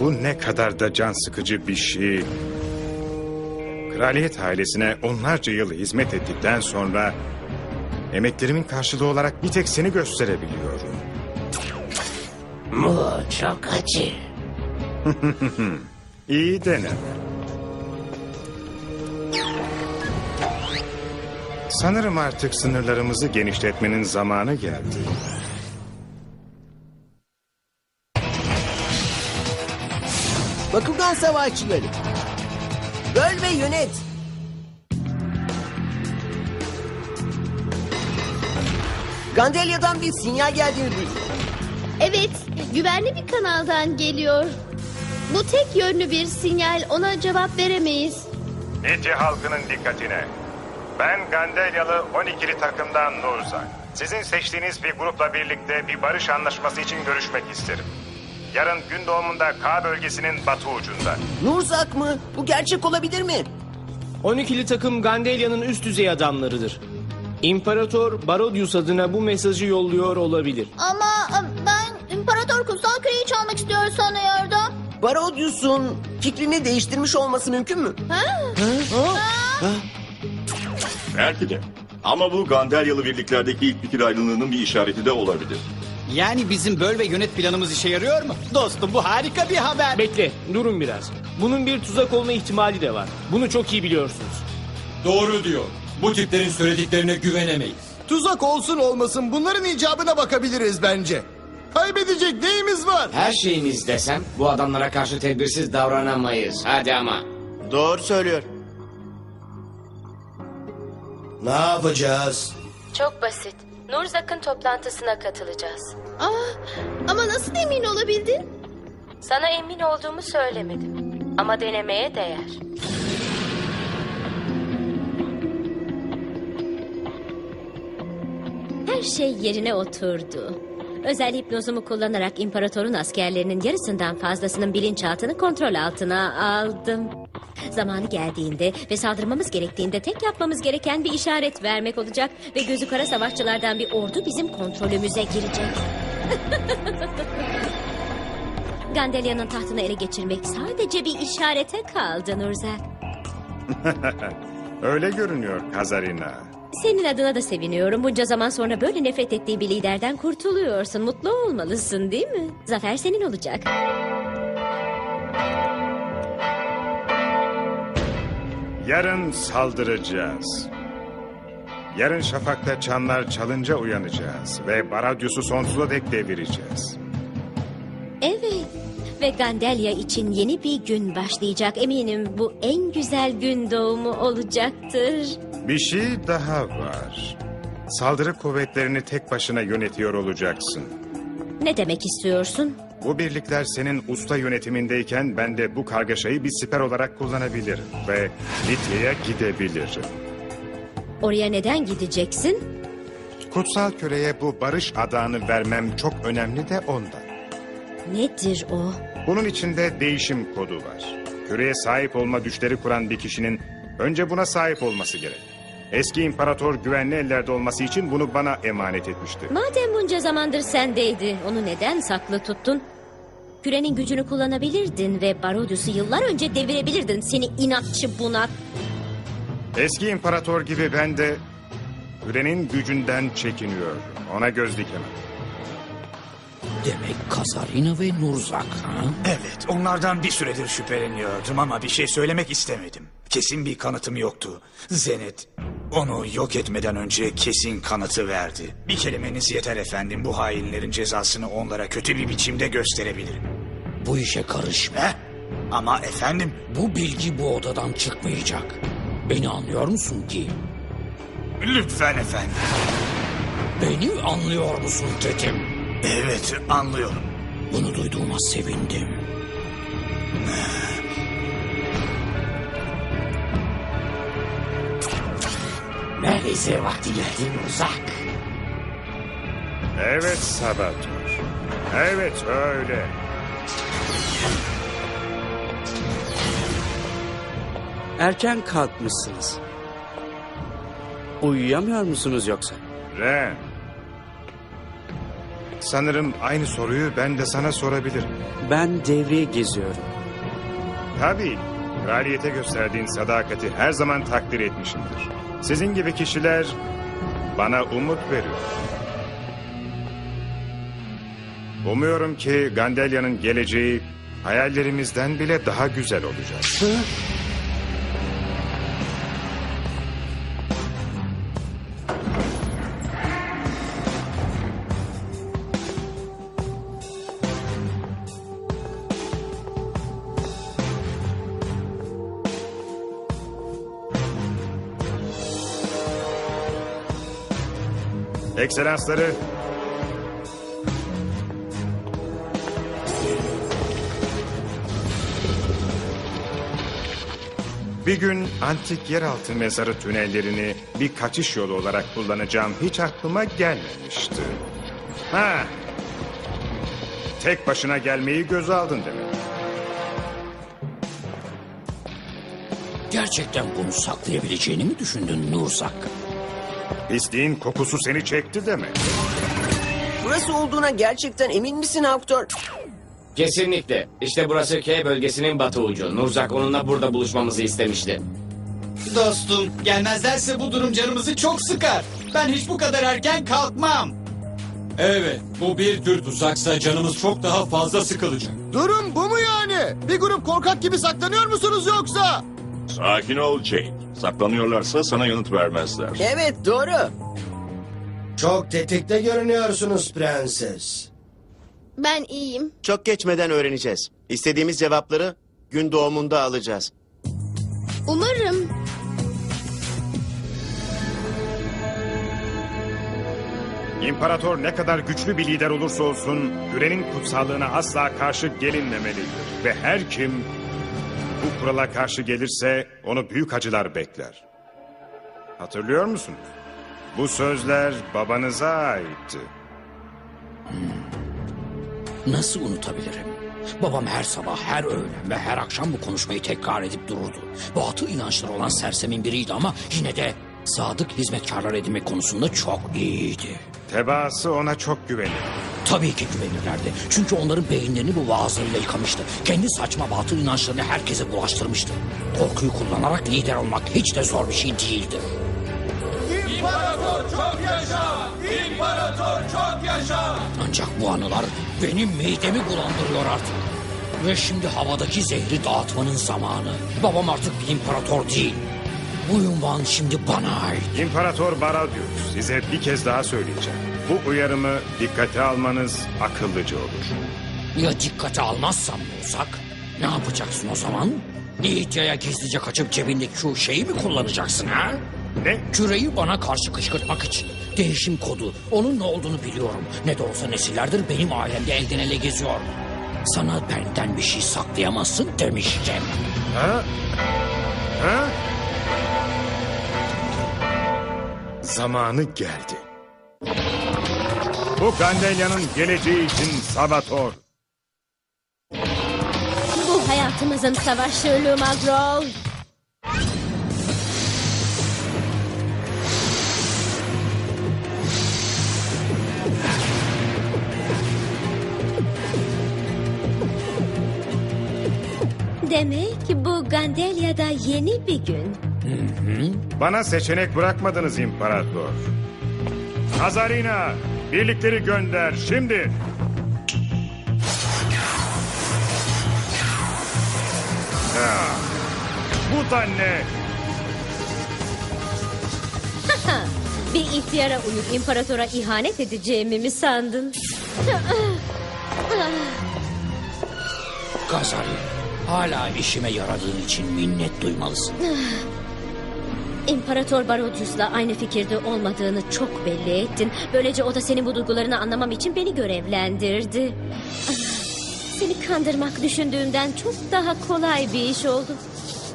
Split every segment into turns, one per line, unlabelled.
Bu ne kadar da can sıkıcı bir şey. Kraliyet ailesine onlarca yıl hizmet ettikten sonra... ...emeklerimin karşılığı olarak bir tek seni gösterebiliyorum.
Bu çok acı.
İyi dene. Sanırım artık sınırlarımızı genişletmenin zamanı geldi.
Bakugan savaşçıları. Böl ve yönet. Gandelya'dan bir sinyal geldiğini duydum.
Evet, güvenli bir kanaldan geliyor. Bu tek yönlü bir sinyal, ona cevap veremeyiz.
Lidya halkının dikkatine. Ben Gandelyalı 12'li takımdan Nurzak. Sizin seçtiğiniz bir grupla birlikte bir barış anlaşması için görüşmek isterim. Yarın gün doğumunda K bölgesinin batı ucunda.
Nurzak mı? Bu gerçek olabilir mi?
12'li takım Gandelya'nın üst düzey adamlarıdır. İmparator Barodius adına bu mesajı yolluyor olabilir.
Ama e, ben İmparator Kutsal Küreyi çalmak istiyor sanıyordum.
Barodius'un fikrini değiştirmiş olması mümkün mü?
Belki de. Ama bu Gandelyalı birliklerdeki ilk fikir ayrılığının bir işareti de olabilir.
Yani bizim böl ve yönet planımız işe yarıyor mu? Dostum bu harika bir haber.
Bekle, durun biraz. Bunun bir tuzak olma ihtimali de var. Bunu çok iyi biliyorsunuz.
Doğru diyor. Bu tiplerin söylediklerine güvenemeyiz.
Tuzak olsun olmasın bunların icabına bakabiliriz bence. Kaybedecek neyimiz var?
Her şeyimiz desem bu adamlara karşı tedbirsiz davranamayız. Hadi ama.
Doğru söylüyor. Ne yapacağız?
Çok basit. Nurzak'ın toplantısına katılacağız.
Ah, ama nasıl emin olabildin?
Sana emin olduğumu söylemedim. Ama denemeye değer. Her şey yerine oturdu. Özel hipnozumu kullanarak imparatorun askerlerinin yarısından fazlasının bilinçaltını kontrol altına aldım. Zamanı geldiğinde ve saldırmamız gerektiğinde tek yapmamız gereken bir işaret vermek olacak ve gözü kara savaşçılardan bir ordu bizim kontrolümüze girecek. Gandelya'nın tahtını ele geçirmek sadece bir işarete kaldı Nurzak.
Öyle görünüyor Kazarina.
Senin adına da seviniyorum. Bunca zaman sonra böyle nefret ettiği bir liderden kurtuluyorsun. Mutlu olmalısın değil mi? Zafer senin olacak.
Yarın saldıracağız. Yarın şafakta çanlar çalınca uyanacağız ve Baradyus'u sonsuza dek devireceğiz.
Evet. Ve Gandelya için yeni bir gün başlayacak. Eminim bu en güzel gün doğumu olacaktır.
Bir şey daha var. Saldırı kuvvetlerini tek başına yönetiyor olacaksın.
Ne demek istiyorsun?
Bu birlikler senin usta yönetimindeyken ben de bu kargaşayı bir siper olarak kullanabilirim ve Litya'ya gidebilirim.
Oraya neden gideceksin?
Kutsal küreye bu barış adağını vermem çok önemli de ondan.
Nedir o?
Bunun içinde değişim kodu var. Küreye sahip olma güçleri kuran bir kişinin önce buna sahip olması gerek. Eski imparator güvenli ellerde olması için bunu bana emanet etmişti.
Madem bunca zamandır sendeydi, onu neden saklı tuttun? Kürenin gücünü kullanabilirdin ve Barodius'u yıllar önce devirebilirdin seni inatçı bunak.
Eski imparator gibi ben de kürenin gücünden çekiniyorum. Ona göz dikemem.
Demek Kazarina ve Nurzak ha?
Evet, onlardan bir süredir şüpheleniyordum ama bir şey söylemek istemedim. Kesin bir kanıtım yoktu. Zenet, onu yok etmeden önce kesin kanıtı verdi. Bir kelimeniz yeter efendim, bu hainlerin cezasını onlara kötü bir biçimde gösterebilirim.
Bu işe karışma.
He? Ama efendim,
Bu bilgi bu odadan çıkmayacak. Beni anlıyor musun ki?
lütfen efendim.
Beni anlıyor musun dedim.
Evet, anlıyorum.
Bunu duyduğuma sevindim.
Neredeyse vakti geldi Nurzak.
Evet Sabator. Evet öyle.
Erken kalkmışsınız. Uyuyamıyor musunuz yoksa?
Ren. Sanırım aynı soruyu ben de sana sorabilirim.
Ben devriye geziyorum.
Tabii. Kraliyete gösterdiğin sadakati her zaman takdir etmişimdir. Sizin gibi kişiler bana umut veriyor. Umuyorum ki Gandelya'nın geleceği hayallerimizden bile daha güzel olacak. Ekselansları Bir gün antik yeraltı mezarı tünellerini bir kaçış yolu olarak kullanacağım hiç aklıma gelmemişti. Ha. Tek başına gelmeyi göze aldın demek.
Gerçekten bunu saklayabileceğini mi düşündün Nurzak?
Pisliğin kokusu seni çekti demek.
Burası olduğuna gerçekten emin misin Aktör?
Kesinlikle. İşte burası K bölgesinin batı ucu. Nurzak onunla burada buluşmamızı istemişti.
Dostum gelmezlerse bu durum canımızı çok sıkar. Ben hiç bu kadar erken kalkmam.
Evet, bu bir tür tuzaksa canımız çok daha fazla sıkılacak.
Durum bu mu yani? Bir grup korkak gibi saklanıyor musunuz yoksa?
Sakin ol Jake. Saklanıyorlarsa sana yanıt vermezler.
Evet doğru.
Çok tetikte görünüyorsunuz prenses.
Ben iyiyim.
Çok geçmeden öğreneceğiz. İstediğimiz cevapları gün doğumunda alacağız.
Umarım.
İmparator ne kadar güçlü bir lider olursa olsun Güre'nin kutsallığına asla karşı gelinmemelidir. Ve her kim bu kurala karşı gelirse onu büyük acılar bekler. Hatırlıyor musunuz? Bu sözler babanıza aitti.
Nasıl unutabilirim? Babam her sabah, her öğlen ve her akşam bu konuşmayı tekrar edip dururdu. Batı inançları olan sersemin biriydi ama yine de sadık hizmetkarlar edinmek konusunda çok iyiydi.
Tebaası ona çok güvenir.
Tabii ki güvenirlerdi. Çünkü onların beyinlerini bu vaazlarıyla yıkamıştı. Kendi saçma batıl inançlarını herkese bulaştırmıştı. Korkuyu kullanarak lider olmak hiç de zor bir şey değildi.
İmparator çok yaşa! İmparator çok yaşa!
Ancak bu anılar benim midemi bulandırıyor artık. Ve şimdi havadaki zehri dağıtmanın zamanı. Babam artık bir imparator değil. Bu ünvan şimdi bana ait.
İmparator Baradius size bir kez daha söyleyeceğim. Bu uyarımı dikkate almanız akıllıca olur.
Ya dikkate almazsam olsak? Ne yapacaksın o zaman? Nihitya'ya gizlice kaçıp cebindeki şu şeyi mi kullanacaksın ha?
Ne?
Küreyi bana karşı kışkırtmak için. Değişim kodu. Onun ne olduğunu biliyorum. Ne de olsa nesillerdir benim ailemde elden ele geziyor. Sana benden bir şey saklayamazsın demiştim.
Ha? Ha? Zamanı geldi. Bu Gandelya'nın geleceği için Sabator.
Bu hayatımızın savaşı Lumagrol.
Demek bu Gandelya'da yeni bir gün.
Bana seçenek bırakmadınız İmparator. Azarina, birlikleri gönder şimdi. Ha, bu da ne?
Bir ihtiyara uyup imparatora ihanet edeceğimi mi sandın?
Gazali, hala işime yaradığın için minnet duymalısın.
İmparator Barodius'la aynı fikirde olmadığını çok belli ettin. Böylece o da senin bu duygularını anlamam için beni görevlendirdi. Ah, Seni kandırmak düşündüğümden çok daha kolay bir iş oldu.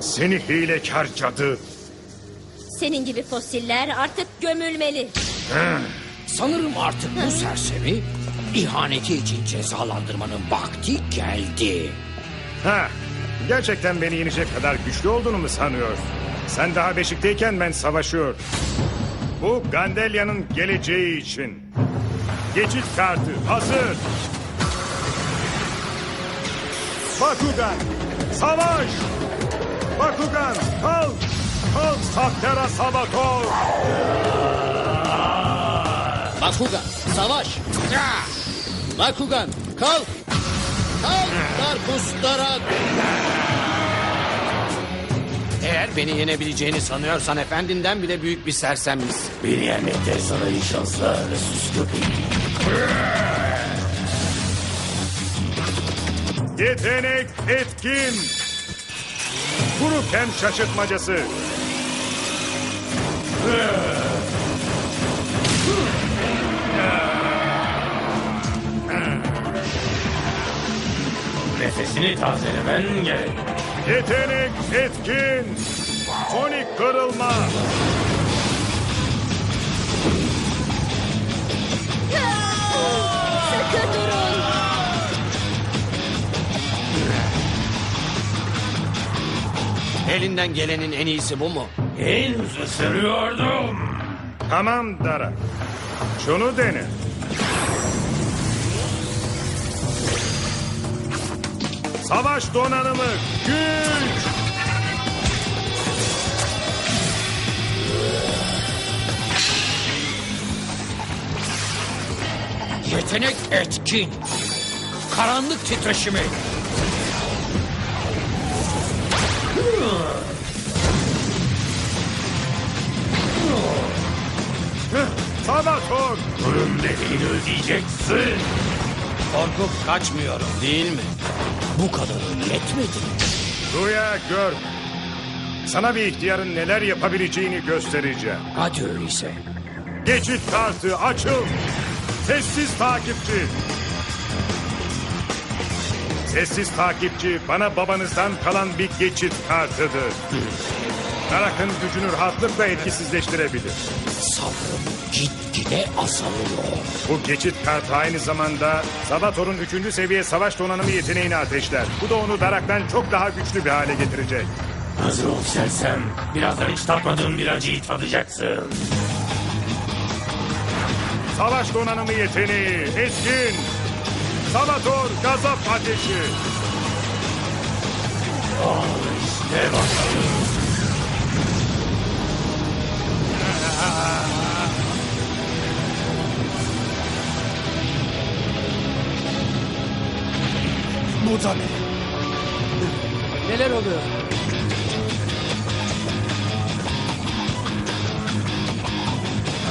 Seni hilekar cadı.
Senin gibi fosiller artık gömülmeli.
Sanırım artık bu sersemi ihaneti için cezalandırmanın vakti geldi.
Ha, gerçekten beni yenecek kadar güçlü olduğunu mu sanıyorsun? Sen daha beşikteyken ben savaşıyor. Bu Gandelya'nın geleceği için. geçit kartı hazır. Bakugan, savaş! Bakugan, kalk! Kalk Saptera Sabator!
Bakugan, savaş. Bakugan, kalk. Kalk Darkus Darak.
Eğer beni yenebileceğini sanıyorsan efendinden bile büyük bir sersemisin.
Beni yenmekte sana iyi şanslar sus köpek.
Yetenek etkin! Kuruken şaşırtmacası.
Nefesini tazelemen gerek.
Yetenek etkin! Sonik kırılma!
Sıkı durun.
Elinden gelenin en iyisi bu mu?
Henüz ısırıyordum.
Tamam Dara. Şunu dene. Savaş donanımı güç!
Yetenek etkin. Karanlık titreşimi.
Sabator!
Ölüm bedelini ödeyeceksin.
Korkup kaçmıyorum değil mi?
Bu kadarı yetmedi.
Duya gör. Sana bir ihtiyarın neler yapabileceğini göstereceğim.
Hadi öyleyse.
Geçit kartı açıl. Sessiz takipçi. Sessiz takipçi bana babanızdan kalan bir geçit kartıdır. Darak'ın gücünü rahatlıkla etkisizleştirebilir.
Sabrım gitgide azalıyor.
Bu geçit kartı aynı zamanda Sabator'un 3. seviye savaş donanımı yeteneğini ateşler. Bu da onu Darak'tan çok daha güçlü bir hale getirecek.
Hazır ol sersem. Birazdan hiç tatmadığın bir acıyı tadacaksın.
Savaş donanımı yeteneği etkin. Sabator gazap ateşi.
Al işte bakalım.
Bu da ne?
Neler oluyor?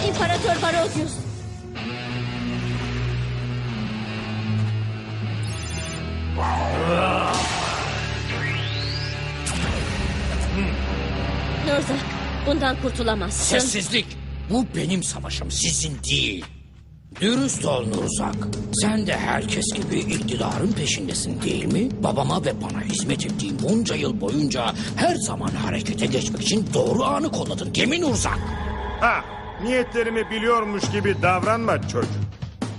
İmparator Barodius. Nurzak, bundan kurtulamazsın.
Sessizlik. Bu benim savaşım sizin değil. Dürüst ol Nurzak. Sen de herkes gibi iktidarın peşindesin değil mi? Babama ve bana hizmet ettiğin bunca yıl boyunca her zaman harekete geçmek için doğru anı kolladın değil mi Nurzak?
Ha, niyetlerimi biliyormuş gibi davranma çocuk.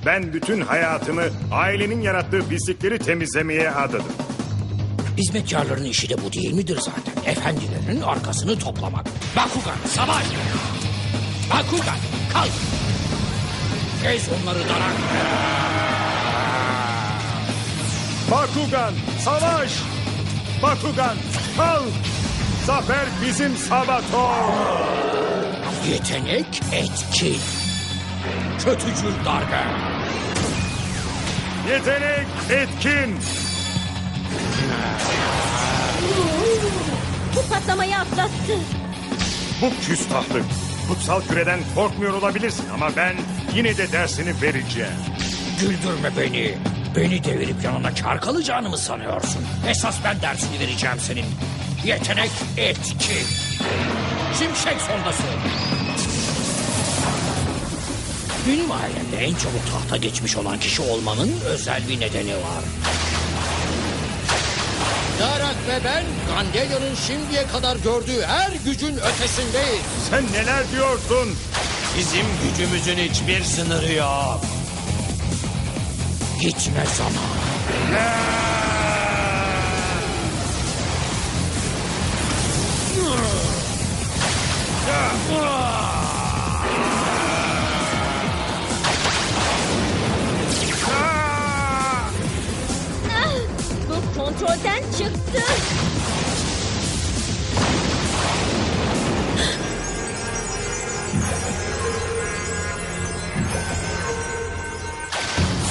Ben bütün hayatımı ailenin yarattığı pislikleri temizlemeye adadım.
Hizmetkarların işi de bu değil midir zaten? Efendilerin arkasını toplamak. Bakugan savaş! Bakugan kalk! Kes onları darak!
Bakugan, savaş! Bakugan, kalk! Zafer bizim Sabator!
Yetenek etkin. Kötücül darbe.
Yetenek etkin!
Bu patlamayı atlattı.
Bu küstahlık. Kutsal küreden korkmuyor olabilirsin ama ben yine de dersini vereceğim.
Güldürme beni. Beni devirip yanına kar kalacağını mı sanıyorsun? Esas ben dersini vereceğim senin. Yetenek etkin. Şimşek sondası. Benim ailemde en çabuk tahta geçmiş olan kişi olmanın özel bir nedeni var. Darak ve ben Gandelya'nın şimdiye kadar gördüğü her gücün ötesindeyiz.
Sen neler diyorsun?
Bizim gücümüzün hiçbir sınırı yok.
Gitme zamanı.
çıktı.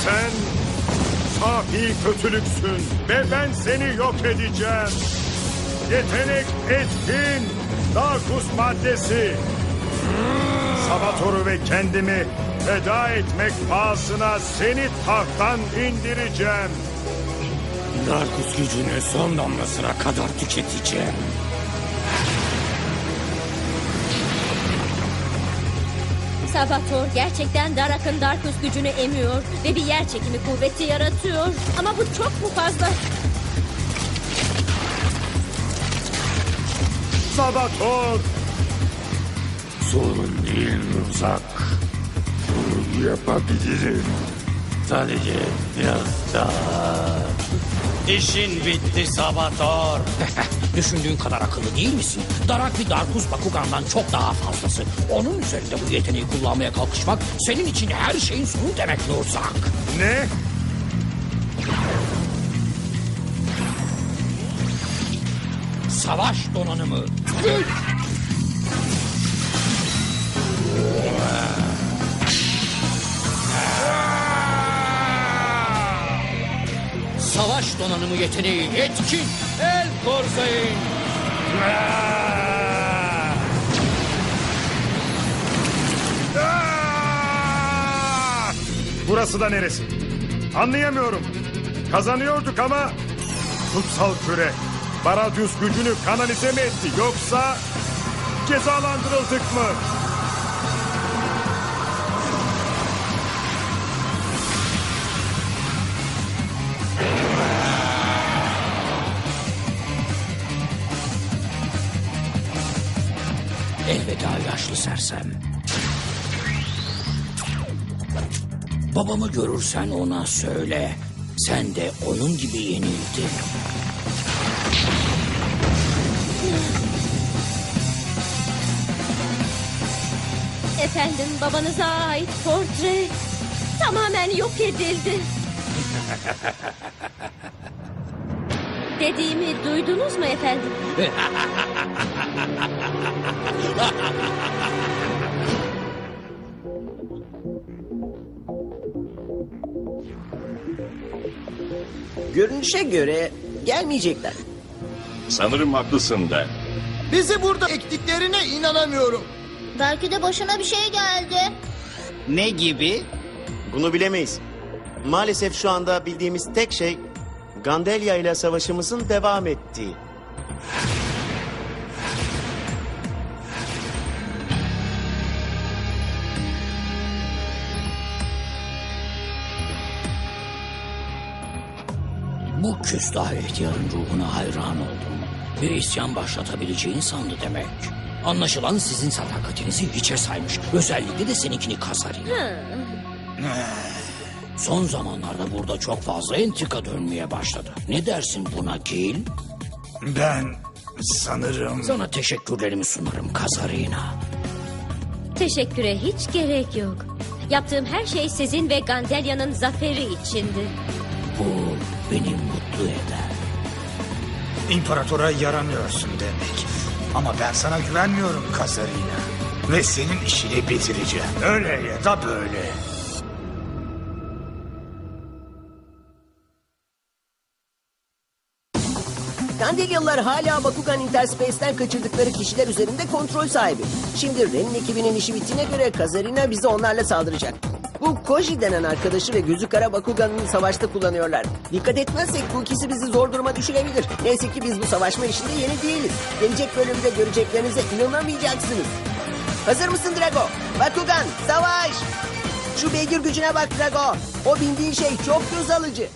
Sen safi kötülüksün ve ben seni yok edeceğim. Yetenek etkin Darkus maddesi. Sabator'u ve kendimi feda etmek pahasına seni tahttan indireceğim.
Darkus gücünü son damlasına kadar tüketeceğim.
Salvatore gerçekten Darak'ın Darkus gücünü emiyor ve bir yer çekimi kuvveti yaratıyor. Ama bu çok mu fazla?
Sabator!
Sorun değil Ruzak. Bunu yapabilirim. Sadece biraz daha...
İşin bitti Sabator.
Düşündüğün kadar akıllı değil misin? Darak bir Darkus Bakugan'dan çok daha fazlası. Onun üzerinde bu yeteneği kullanmaya kalkışmak senin için her şeyin sonu demek Nurzak.
Ne?
Savaş donanımı. Güç! Savaş donanımı yeteneği etkin. El Korzayın.
Aa! Burası da neresi? Anlayamıyorum. Kazanıyorduk ama kutsal küre Baradius gücünü kanalize mi etti yoksa cezalandırıldık mı?
Elveda yaşlı sersem. Babamı görürsen ona söyle. Sen de onun gibi yenildin.
Efendim babanıza ait portre tamamen yok edildi. Dediğimi duydunuz mu efendim?
Görünüşe göre gelmeyecekler.
Sanırım haklısın da.
Bizi burada ektiklerine inanamıyorum.
Belki de başına bir şey geldi.
Ne gibi?
Bunu bilemeyiz. Maalesef şu anda bildiğimiz tek şey Gandelia ile savaşımızın devam ettiği.
Küstah ihtiyarın ruhuna hayran oldum. Bir isyan başlatabileceğini sandı demek. Anlaşılan sizin sadakatinizi hiçe saymış. Özellikle de seninkini Kazarin. Son zamanlarda burada çok fazla entrika dönmeye başladı. Ne dersin buna Gil?
Ben sanırım...
Sana teşekkürlerimi sunarım Kazarina.
Teşekküre hiç gerek yok. Yaptığım her şey sizin ve Gandelya'nın zaferi içindi.
Bu beni mutlu eder.
İmparatora yaramıyorsun demek. Ama ben sana güvenmiyorum Kazarina. Ve senin işini bitireceğim. Öyle ya da böyle.
Kandelyalılar hala Bakugan Interspace'ten kaçırdıkları kişiler üzerinde kontrol sahibi. Şimdi Ren'in ekibinin işi bittiğine göre Kazarina bize onlarla saldıracak. Bu Koji denen arkadaşı ve gözü kara Bakugan'ını savaşta kullanıyorlar. Dikkat etmezsek bu ikisi bizi zor duruma düşürebilir. Neyse ki biz bu savaşma işinde yeni değiliz. Gelecek bölümde göreceklerinize inanamayacaksınız. Hazır mısın Drago? Bakugan, savaş! Şu beygir gücüne bak Drago. O bindiğin şey çok göz alıcı.